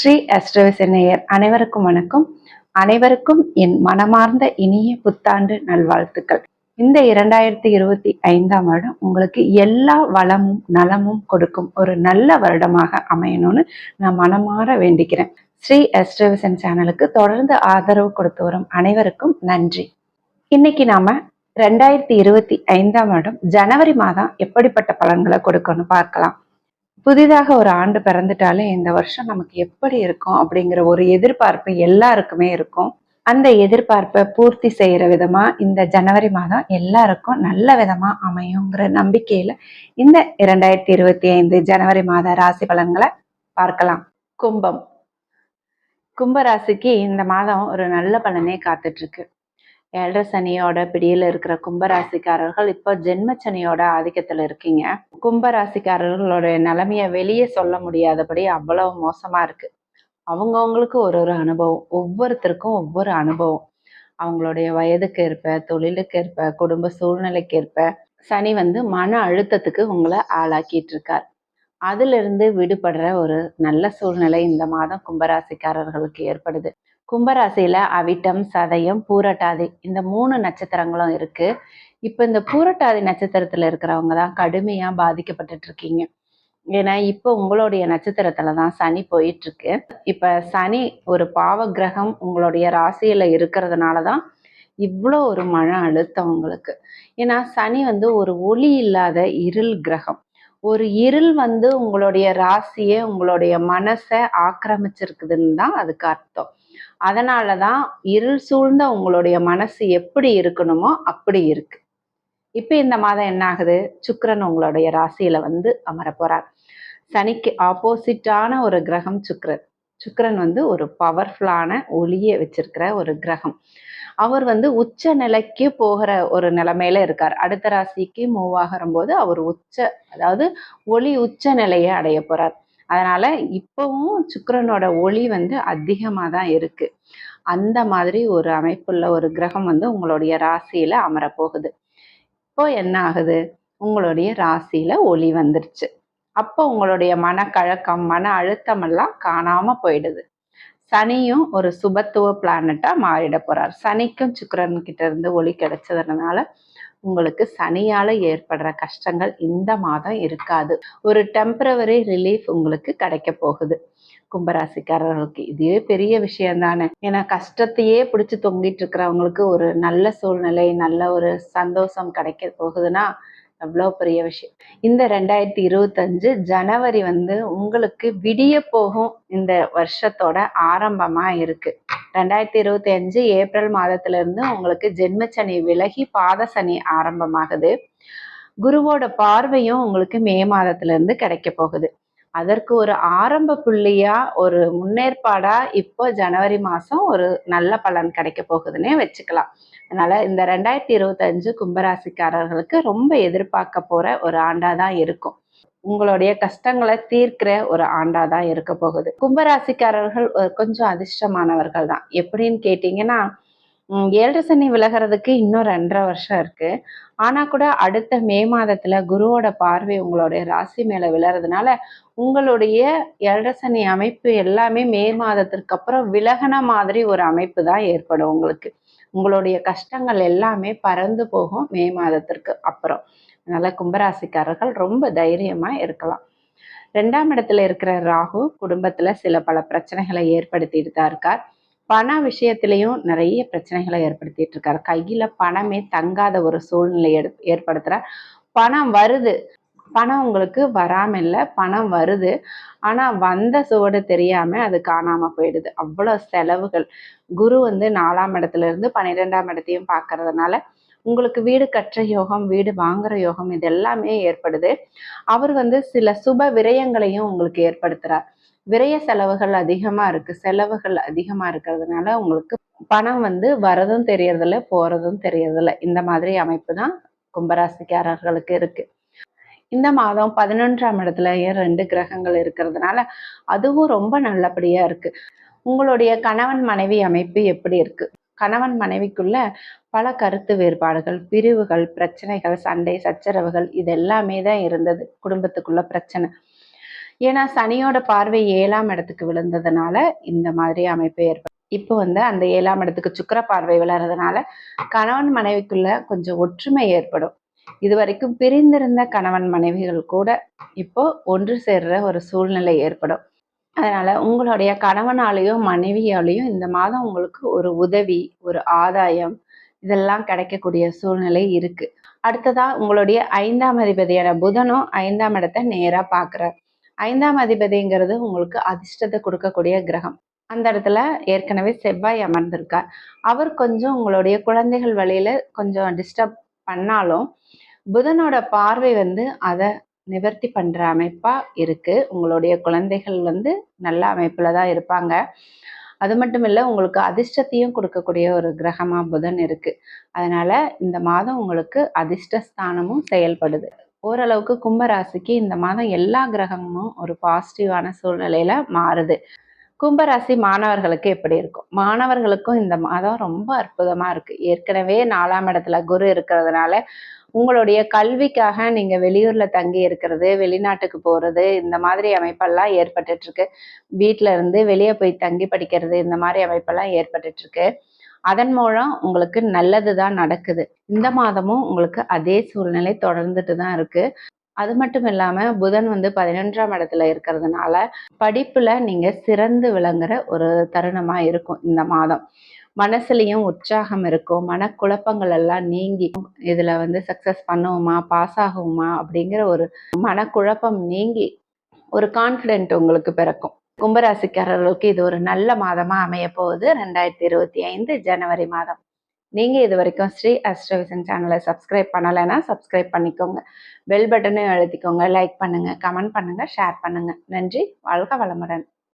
ஸ்ரீ அஸ்ட்ரவிச அனைவருக்கும் வணக்கம். அனைவருக்கும் என் மனமார்ந்த இனிய புத்தாண்டு நல்வாழ்த்துக்கள். இந்த இரண்டாயிரத்தி இருபத்தி ஐந்தாம் வருடம் உங்களுக்கு எல்லா வளமும் நலமும் கொடுக்கும் ஒரு நல்ல வருடமாக அமையணும்னு நான் மனமாற வேண்டிக்கிறேன். ஸ்ரீ அஸ்ட்ரவிசன் சேனலுக்கு தொடர்ந்து ஆதரவு கொடுத்து வரும் அனைவருக்கும் நன்றி. இன்னைக்கு நாம ரெண்டாயிரத்தி இருபத்தி ஐந்தாம் வருடம் ஜனவரி மாதம் எப்படிப்பட்ட பலன்களை கொடுக்கணும்னு பார்க்கலாம். புதிதாக ஒரு ஆண்டு பிறந்துட்டாலே இந்த வருஷம் நமக்கு எப்படி இருக்கும் அப்படிங்கிற ஒரு எதிர்பார்ப்பு எல்லாருக்குமே இருக்கும். அந்த எதிர்பார்ப்பை பூர்த்தி செய்யற விதமா இந்த ஜனவரி மாதம் எல்லாருக்கும் நல்ல விதமா அமையுங்கிற நம்பிக்கையில இந்த இரண்டாயிரத்தி இருபத்தி ஐந்து ஜனவரி மாத ராசி பலன்களை பார்க்கலாம். கும்பம். கும்ப ராசிக்கு இந்த மாதம் ஒரு நல்ல பலனே காத்துட்ருக்கு ஏழரை சனியோட பிடியில் இருக்கிற கும்பராசிக்காரர்கள் இப்போ ஜென்ம சனியோட இருக்கீங்க. கும்பராசிக்காரர்களோட நிலைமையை வெளியே சொல்ல முடியாதபடி அவ்வளவு மோசமா இருக்கு. அவங்கவுங்களுக்கு ஒரு ஒரு அனுபவம் ஒவ்வொருத்தருக்கும் ஒவ்வொரு அனுபவம். அவங்களுடைய வயதுக்கு ஏற்ப தொழிலுக்கு ஏற்ப குடும்ப சூழ்நிலைக்கு ஏற்ப சனி வந்து மன அழுத்தத்துக்கு உங்களை ஆளாக்கிட்டு இருக்கார். அதுலருந்து விடுபடுற ஒரு நல்ல சூழ்நிலை இந்த மாதம் கும்பராசிக்காரர்களுக்கு ஏற்படுது. கும்பராசியில அவிட்டம் சதயம் பூரட்டாதி இந்த மூணு நட்சத்திரங்களும் இருக்கு. இப்ப இந்த பூரட்டாதி நட்சத்திரத்துல இருக்கிறவங்க தான் கடுமையா பாதிக்கப்பட்டுட்டு இருக்கீங்க. ஏன்னா இப்ப உங்களுடைய நட்சத்திரத்துல தான் சனி போயிட்டு இருக்கு இப்ப சனி ஒரு பாவ கிரகம் உங்களுடைய ராசியில இருக்கிறதுனாலதான் இவ்வளோ ஒரு மன அழுத்தம் உங்களுக்கு. ஏன்னா சனி வந்து ஒரு ஒளி இல்லாத இருள் கிரகம். ஒரு இருள் வந்து உங்களுடைய ராசியை உங்களுடைய மனசை ஆக்கிரமிச்சிருக்குதுன்னு தான் அதுக்கு அர்த்தம். அதனால தான் இருள் சூழ்ந்த உங்களுடைய மனசு எப்படி இருக்கணுமோ அப்படி இருக்கு. இப்போ இந்த மாதம் என்ன ஆகுது? சுக்கரன் உங்களுடைய ராசியில வந்து அமர போறார். சனிக்கு ஆப்போசிட்டான ஒரு கிரகம் சுக்கரன். சுக்கரன் வந்து ஒரு பவர்ஃபுல்லான ஒளியை வச்சிருக்கிற ஒரு கிரகம். அவர் வந்து உச்ச நிலைக்கு போகிற ஒரு நிலைமையில இருக்கார். அடுத்த ராசிக்கு மூவ் ஆகிற போது அவர் உச்ச அதாவது ஒளி உச்ச நிலையை அடைய போறார். அதனால இப்பவும் சுக்கரனோட ஒளி வந்து அதிகமாக தான் இருக்கு. அந்த மாதிரி ஒரு அமைப்புள்ள ஒரு கிரகம் வந்து உங்களுடைய ராசியில அமரப்போகுது. இப்போ என்ன ஆகுது? உங்களுடைய ராசியில ஒளி வந்துருச்சு. அப்போ உங்களுடைய மனக்கழக்கம் மன அழுத்தம் எல்லாம் காணாம போயிடுது. சனியும் ஒரு சுபத்துவ பிளானட்டா மாறிட போறார். சனிக்கும் சுக்கரன் கிட்ட இருந்து ஒளி கிடைச்சதுனால உங்களுக்கு சனியால ஏற்படுற கஷ்டங்கள் இந்த மாதம் இருக்காது. ஒரு டெம்பரவரி ரிலீஃப் உங்களுக்கு கிடைக்க போகுது. கும்பராசிக்காரர்களுக்கு இதுவே பெரிய விஷயம் தானே. ஏன்னா கஷ்டத்தையே பிடிச்சி தொங்கிட்டு இருக்கிறவங்களுக்கு ஒரு நல்ல சூழ்நிலை நல்ல ஒரு சந்தோஷம் கிடைக்க போகுதுன்னா எவ்வளோ பெரிய விஷயம். இந்த ரெண்டாயிரத்தி இருபத்தஞ்சு ஜனவரி வந்து உங்களுக்கு விடிய போகும் இந்த வருஷத்தோட ஆரம்பமாக இருக்கு. ரெண்டாயிரத்தி இருபத்தி அஞ்சு ஏப்ரல் மாதத்திலிருந்து உங்களுக்கு ஜென்மச்சனி விலகி பாத சனி ஆரம்பமாகுது. குருவோட பார்வையும் உங்களுக்கு மே மாதத்துல இருந்து கிடைக்க போகுது. அதற்கு ஒரு ஆரம்ப புள்ளியா ஒரு முன்னேற்பாடா இப்போ ஜனவரி மாசம் ஒரு நல்ல பலன் கிடைக்க போகுதுன்னே வச்சுக்கலாம். அதனால இந்த ரெண்டாயிரத்தி இருபத்தஞ்சு கும்பராசிக்காரர்களுக்கு ரொம்ப எதிர்பார்க்க போற ஒரு ஆண்டா தான் இருக்கும். உங்களுடைய கஷ்டங்களை தீர்க்கிற ஒரு ஆண்டா தான் இருக்க போகுது. கும்பராசிக்காரர்கள் கொஞ்சம் அதிர்ஷ்டமானவர்கள் தான். எப்படின்னு கேட்டீங்கன்னா ஏழரை சனி விலகிறதுக்கு இன்னும் ரெண்டரை வருஷம் இருக்கு. ஆனா கூட அடுத்த மே மாதத்துல குருவோட பார்வை உங்களுடைய ராசி மேல விழறதுனால உங்களுடைய ஏழரை சனி அமைப்பு எல்லாமே மே மாதத்திற்கு அப்புறம் விலகன மாதிரி ஒரு அமைப்பு தான் ஏற்படும் உங்களுக்கு. உங்களுடைய கஷ்டங்கள் எல்லாமே பறந்து போகும் மே மாதத்திற்கு அப்புறம். அதனால கும்பராசிக்காரர்கள் ரொம்ப தைரியமா இருக்கலாம். ரெண்டாம் இடத்துல இருக்கிற ராகு குடும்பத்துல சில பல பிரச்சனைகளை ஏற்படுத்திட்டு தான் இருக்கார். பண விஷயத்திலையும் நிறைய பிரச்சனைகளை ஏற்படுத்திட்டு இருக்காரு. கையில பணமே தங்காத ஒரு சூழ்நிலை ஏற்படுத்துற பணம் வருது. பணம் உங்களுக்கு வராம இல்லை. பணம் வருது. ஆனா வந்த சுவடு தெரியாம அது காணாம போயிடுது. அவ்வளோ செலவுகள். குரு வந்து நாலாம் இடத்துல இருந்து பன்னிரெண்டாம் இடத்தையும் பாக்குறதுனால உங்களுக்கு வீடு கற்ற யோகம் வீடு வாங்குற யோகம் இது எல்லாமே ஏற்படுது. அவர் வந்து சில சுப விரயங்களையும் உங்களுக்கு ஏற்படுத்துறார். விரய செலவுகள் அதிகமா இருக்கு செலவுகள் அதிகமா இருக்கிறதுனால உங்களுக்கு பணம் வந்து வரதும் தெரியறதில்ல போறதும் தெரியறதில்ல. இந்த மாதிரி அமைப்பு தான் கும்பராசிக்காரர்களுக்கு இருக்கு. இந்த மாதம் பதினொன்றாம் இடத்துல ரெண்டு கிரகங்கள் இருக்கிறதுனால அதுவும் ரொம்ப நல்லபடியா இருக்கு. உங்களுடைய கணவன் மனைவி அமைப்பு எப்படி இருக்கு? கணவன் மனைவிக்குள்ள பல கருத்து வேறுபாடுகள் பிரிவுகள் பிரச்சனைகள் சண்டை சச்சரவுகள் இது எல்லாமே தான் இருந்தது. குடும்பத்துக்குள்ள பிரச்சனை. ஏன்னா சனியோட பார்வை ஏழாம் இடத்துக்கு விழுந்ததுனால இந்த மாதிரி அமைப்பு ஏற்படும் இப்போ வந்து அந்த ஏழாம் இடத்துக்கு சுக்கர பார்வை விழுறதுனால கணவன் மனைவிக்குள்ள கொஞ்சம் ஒற்றுமை ஏற்படும். இது வரைக்கும் பிரிந்திருந்த கணவன் மனைவிகள் கூட இப்போ ஒன்று சேர்ற ஒரு சூழ்நிலை ஏற்படும். அதனால உங்களுடைய கணவனாலேயும் மனைவியாலேயும் இந்த மாதம் உங்களுக்கு ஒரு உதவி ஒரு ஆதாயம் இதெல்லாம் கிடைக்கக்கூடிய சூழ்நிலை இருக்கு. அடுத்ததா உங்களுடைய ஐந்தாம் அதிபதியான புதனும் ஐந்தாம் இடத்தை நேரா பாக்குறார் ஐந்தாம் அதிபதிங்கிறது உங்களுக்கு அதிர்ஷ்டத்தை கொடுக்கக்கூடிய கிரகம். அந்த இடத்துல ஏற்கனவே செவ்வாய் அமர்ந்திருக்கார். அவர் கொஞ்சம் உங்களுடைய குழந்தைகள் வழியில கொஞ்சம் டிஸ்டர்ப் பண்ணாலும் புதனோட பார்வை வந்து அதை நிவர்த்தி பண்ற அமைப்பா இருக்கு. உங்களுடைய குழந்தைகள் வந்து நல்ல அமைப்புல தான் இருப்பாங்க. அது மட்டும் இல்லை உங்களுக்கு அதிர்ஷ்டத்தையும் கொடுக்கக்கூடிய ஒரு கிரகமா புதன் இருக்கு. அதனால இந்த மாதம் உங்களுக்கு அதிர்ஷ்டஸ்தானமும் செயல்படுது. ஓரளவுக்கு கும்பராசிக்கு இந்த மாதம் எல்லா கிரகமும் ஒரு பாசிட்டிவான சூழ்நிலையில மாறுது. கும்பராசி மாணவர்களுக்கு எப்படி இருக்கும்? மாணவர்களுக்கும் இந்த மாதம் ரொம்ப அற்புதமா இருக்கு. ஏற்கனவே நாலாம் இடத்துல குரு இருக்கிறதுனால உங்களுடைய கல்விக்காக நீங்க வெளியூர்ல தங்கி இருக்கிறது வெளிநாட்டுக்கு போறது இந்த மாதிரி அமைப்பெல்லாம் ஏற்பட்டுட்டு இருக்கு. வீட்டுல இருந்து வெளியே போய் தங்கி படிக்கிறது இந்த மாதிரி அமைப்பெல்லாம் ஏற்பட்டுட்டு இருக்கு. அதன் மூலம் உங்களுக்கு நல்லது தான் நடக்குது. இந்த மாதமும் உங்களுக்கு அதே சூழ்நிலை தொடர்ந்துட்டு தான் இருக்கு. அது மட்டும் இல்லாம புதன் வந்து பதினொன்றாம் இடத்துல இருக்கிறதுனால படிப்புல நீங்க சிறந்து விளங்குற ஒரு தருணமா இருக்கும் இந்த மாதம். மனசுலயும் உற்சாகம் இருக்கும். மனக்குழப்பங்கள் எல்லாம் நீங்கி இதுல வந்து சக்சஸ் பண்ணுவோமா பாஸ் ஆகுமா அப்படிங்கிற ஒரு மனக்குழப்பம் நீங்கி ஒரு கான்ஃபிடென்ட் உங்களுக்கு பிறக்கும். கும்பராசிக்காரர்களுக்கு இது ஒரு நல்ல மாதமா அமைய போகுது ரெண்டாயிரத்தி இருபத்தி ஐந்து ஜனவரி மாதம். நீங்க இது வரைக்கும் ஸ்ரீ அஸ்ட்ரோவிசன் சேனலை சப்ஸ்கிரைப் பண்ணலைன்னா சப்ஸ்கிரைப் பண்ணிக்கோங்க. பெல் பட்டனையும் எழுதிக்கோங்க லைக் பண்ணுங்க கமெண்ட் பண்ணுங்க ஷேர் பண்ணுங்க. நன்றி. வாழ்க வளமுடன்.